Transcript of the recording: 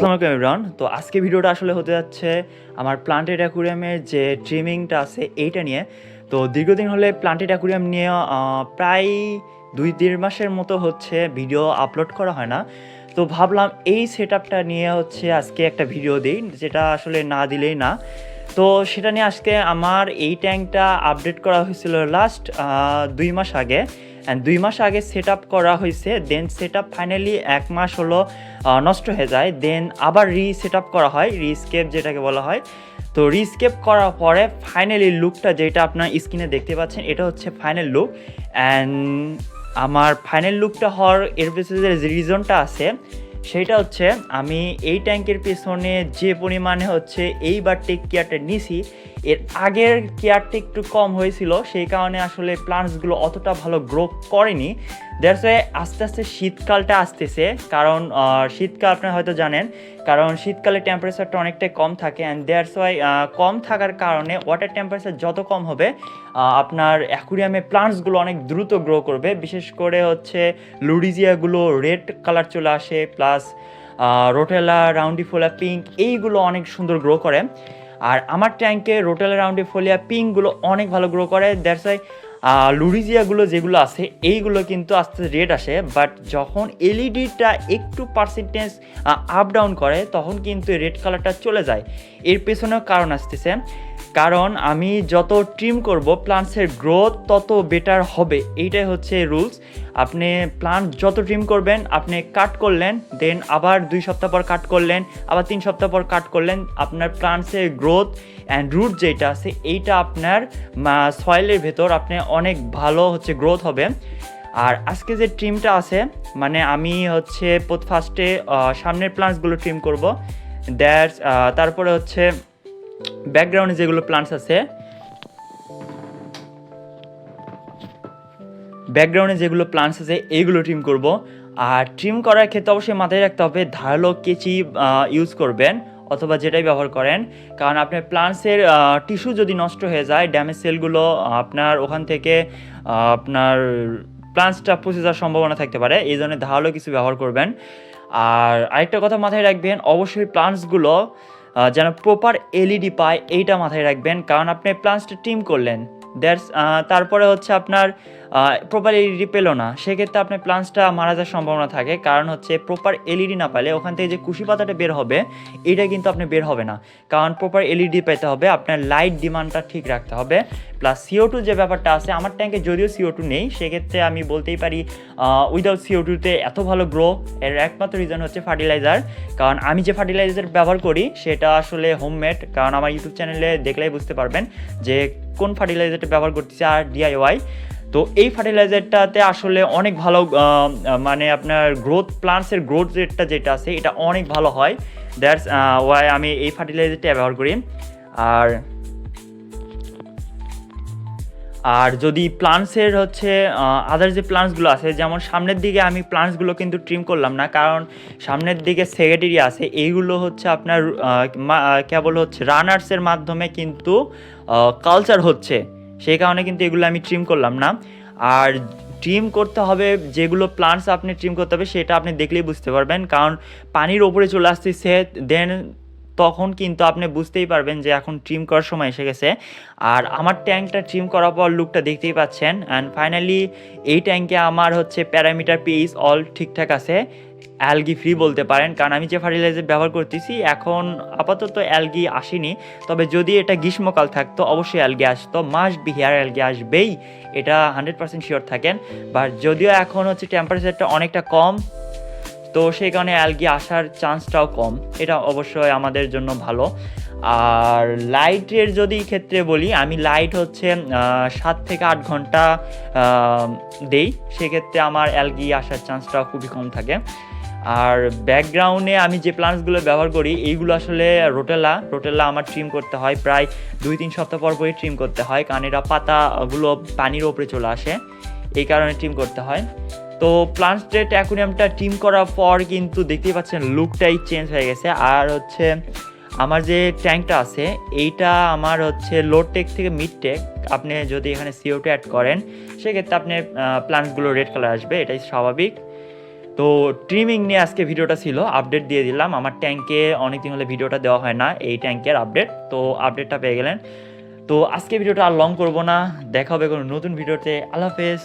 আসসালামু আলাইকুম তো আজকে ভিডিওটা আসলে হতে যাচ্ছে আমার প্লান্টেড অ্যাকুরিয়ামের যে ট্রিমিংটা আছে, এইটা নিয়ে। তো দীর্ঘদিন হলে প্লান্টেড অ্যাকুরিয়াম নিয়ে প্রায় দুই, দেড় মাসের মতো হচ্ছে ভিডিও আপলোড করা হয় না। তো ভাবলাম এই সেট নিয়ে হচ্ছে আজকে একটা ভিডিও দিই, যেটা আসলে না দিলেই না। তো সেটা নিয়ে আজকে আমার এই ট্যাঙ্কটা আপডেট করা হয়েছিল লাস্ট দুই মাস আগে। অ্যান্ড দুই মাস আগে সেট করা হয়েছে দেন সেট ফাইনালি এক মাস হলো নষ্ট হয়ে যায়। দেন আবার রি সেট করা হয় রিস্কেপ যেটাকে বলা হয়। তো রিস্কেপ করার পরে ফাইনালি লুকটা যেটা আপনার স্ক্রিনে দেখতে পাচ্ছেন, এটা হচ্ছে ফাইনাল লুক অ্যান্ড আমার ফাইনাল লুকটা হওয়ার এর পেছনে যে রিজনটা আছে সেটা হচ্ছে, আমি এই ট্যাঙ্কের পেছনে যে পরিমাণে হচ্ছে এইবার টেক কেয়ারটা নিছি, এর আগের কেয়ারটা একটু কম হয়েছিল, সেই কারণে আসলে প্লান্টসগুলো অতটা ভালো গ্রো করেনি। দ্যাটস ওয়াই আস্তে আস্তে শীতকালটা আসতেছে। কারণ শীতকাল আপনারা হয়তো জানেন, কারণ শীতকালে টেম্পারেচারটা অনেকটাই কম থাকে অ্যান্ড দ্যাটস ওয়াই কম থাকার কারণে ওয়াটার টেম্পারেচার যত কম হবে আপনার অ্যাকুরিয়ামে প্লান্টসগুলো অনেক দ্রুত গ্রো করবে। বিশেষ করে হচ্ছে লুডিজিয়াগুলো রেড কালার চলে আসে প্লাস রোটেলা রাউন্ডিফোলা পিঙ্ক এইগুলো অনেক সুন্দর গ্রো করে। আর আমার ট্যাঙ্কে রোটেলা রাউন্ডিফোলিয়া পিঙ্কগুলো অনেক ভালো গ্রো করে। দ্যাটস ওয়াই লুরিজিয়াগুলো যেগুলো আছে, এইগুলো কিন্তু আস্তে রেড আসে বাট যখন এলইডিটা একটু পার্সেন্টেজ আপ ডাউন করে, তখন কিন্তু রেড কালারটা চলে যায়। এর পেছনেও কারণ আসতেছে। কারণ আমি যত ট্রিম করব প্লান্টসের গ্রোথ তত বেটার হবে। এইটাই হচ্ছে রুলস আপনি প্লান্ট যত ট্রিম করবেন, আপনি কাট করলেন দেন আবার দুই সপ্তাহ পর কাট করলেন, আবার তিন সপ্তাহ পর কাট করলেন, আপনার প্লান্টসের গ্রোথ অ্যান্ড রুট যেটা আছে, এইটা আপনার সয়েলের ভেতর আপনি অনেক ভালো হচ্ছে গ্রোথ হবে। আর আজকে যে ট্রিমটা আছে মানে আমি হচ্ছে ফার্স্টে সামনের প্লান্টসগুলো ট্রিম করব। দ্যাটস তারপরে হচ্ছে ব্যাকগ্রাউন্ডে যেগুলো প্লান্টস আছে ব্যাকগ্রাউন্ডে যেগুলো প্লান্টস আছে, এইগুলো ট্রিম করব। আর ট্রিম করার ক্ষেত্রে অবশ্যই মাথায় রাখতে হবে, ধারালো কেচি ইউজ করবেন অথবা যেটাই ব্যবহার করেন। কারণ আপনার প্লান্টসের টিস্যু যদি নষ্ট হয়ে যায় ড্যামেজ সেলগুলো আপনার ওখান থেকে আপনার প্লান্টসটা পচে যাওয়ার সম্ভাবনা থাকতে পারে, এই জন্য ধারালো কিছু ব্যবহার করবেন। আর আরেকটা কথা মাথায় রাখবেন, অবশ্যই প্লান্টসগুলো যেন প্রপার এলইডি পায়, এইটা মাথায় রাখবেন। কারণ আপনি প্লান্সটা টিম করলেন। দ্যাটস তারপরে হচ্ছে আপনার প্রপার এলইডি পেল না। সেক্ষেত্রে আপনার প্লান্টসটা মারা যাওয়ার সম্ভাবনা থাকে। কারণ হচ্ছে প্রপার এলইডি না পেলে ওখান থেকে যে কুশি পাতাটা বের হবে, এটা কিন্তু আপনি বের হবে না। কারণ প্রপার এলইডি পেতে হবে, আপনার লাইট ডিমান্ডটা ঠিক রাখতে হবে। প্লাস সিও টু যে ব্যাপারটা আছে, আমার ট্যাঙ্কে যদিও সিও টু নেই, সেক্ষেত্রে আমি বলতেই পারি উইদাউট সিও টুতে এত ভালো গ্রো এর একমাত্র রিজন হচ্ছে ফার্টিলাইজার কারণ আমি যে ফার্টিলাইজার ব্যবহার করি, সেটা আসলে হোমমেড কারণ আমার ইউটিউব চ্যানেলে দেখলেই বুঝতে পারবেন যে কোন ফার্টিলাইজারটা ব্যবহার করতেছি, আর ডিআইওয়াই তো এই ফার্টিলাইজারটাতে আসলে অনেক ভালো মানে আপনার গ্রোথ প্লান্টসের গ্রোথ রেটটা যেটা আছে, এটা অনেক ভালো হয়। দ্যাটস ওয়াই আমি এই ফার্টিলাইজারটা ব্যবহার করি। আর আর যদি প্লান্টসের হচ্ছে আদার যে প্লান্টসগুলো আছে, যেমন সামনের দিকে আমি প্লান্টসগুলো কিন্তু ট্রিম করলাম না, কারণ সামনের দিকে সেক্রেটারি আছে, এইগুলো হচ্ছে আপনার কেবল হচ্ছে রানার্সের মাধ্যমে কিন্তু কালচার হচ্ছে। সেই কারণে কিন্তু এগুলো আমি ট্রিম করলাম না। আর ট্রিম করতে হবে যেগুলো প্লান্টস আপনি ট্রিম করতে হবে, সেটা আপনি দেখলেই বুঝতে পারবেন। কারণ পানির ওপরে চলে আসতেছে দেন তখন কিন্তু আপনি বুঝতেই পারবেন যে এখন ট্রিম করার সময় এসে গেছে। আর আমার ট্যাঙ্কটা ট্রিম করার পর লুকটা দেখতেই পাচ্ছেন। অ্যান্ড ফাইনালি এই ট্যাঙ্কে আমার হচ্ছে প্যারামিটার পিস অল ঠিকঠাক আছে। অ্যালগি ফ্রি বলতে পারেন। কারণ আমি যে ফার্টিলাইজার ব্যবহার করতেছি, এখন আপাতত অ্যালগি আসেনি। তবে যদি এটা গ্রীষ্মকাল থাকতো, অবশ্যই অ্যালগি আসতো। মাস বি হেয়ার অ্যালগি আসবেই। এটা হান্ড্রেড পার্সেন্ট শিওর থাকেন। বাট যদিও এখন হচ্ছে টেম্পারেচারটা অনেকটা কম তো সেই কারণে অ্যালগি আসার চান্সটাও কম। এটা অবশ্যই আমাদের জন্য ভালো। আর লাইটের যদি ক্ষেত্রে বলি, আমি লাইট হচ্ছে সাত থেকে আট ঘণ্টা দেই। সেক্ষেত্রে আমার অ্যালগি আসার চান্সটাও খুবই কম থাকে। আর ব্যাকগ্রাউন্ডে আমি যে প্লান্টসগুলো ব্যবহার করি, এইগুলো আসলে রোটেলা রোটেলা আমার ট্রিম করতে হয়, প্রায় দুই তিন সপ্তাহ পর পরই ট্রিম করতে হয়। কারণ এরা পাতাগুলো পানির ওপরে চলে আসে, এই কারণে ট্রিম করতে হয়। তো প্লান্টেড অ্যাকুরিয়ামটা টিম করার পর কিন্তু দেখতেই পাচ্ছেন লুকটাই চেঞ্জ হয়ে গেছে। আর হচ্ছে আমার যে ট্যাঙ্কটা আছে, এইটা আমার হচ্ছে লো টেক থেকে মিড টেক আপনি যদি এখানে সিওটা অ্যাড করেন, সেক্ষেত্রে আপনি প্লান্টগুলো রেড কালার আসবে, এটাই স্বাভাবিক। তো ট্রিমিং নিয়ে আজকে ভিডিওটা ছিল আপডেট দিয়ে দিলাম। আমার ট্যাঙ্কে অনেকদিন হলে ভিডিওটা দেওয়া হয় না, এই ট্যাঙ্কের আপডেট তো আপডেটটা পেয়ে গেলেন। তো আজকে ভিডিওটা আর লং করব না। দেখা হবে কোনো নতুন ভিডিওতে আল্লাহ হাফেজ।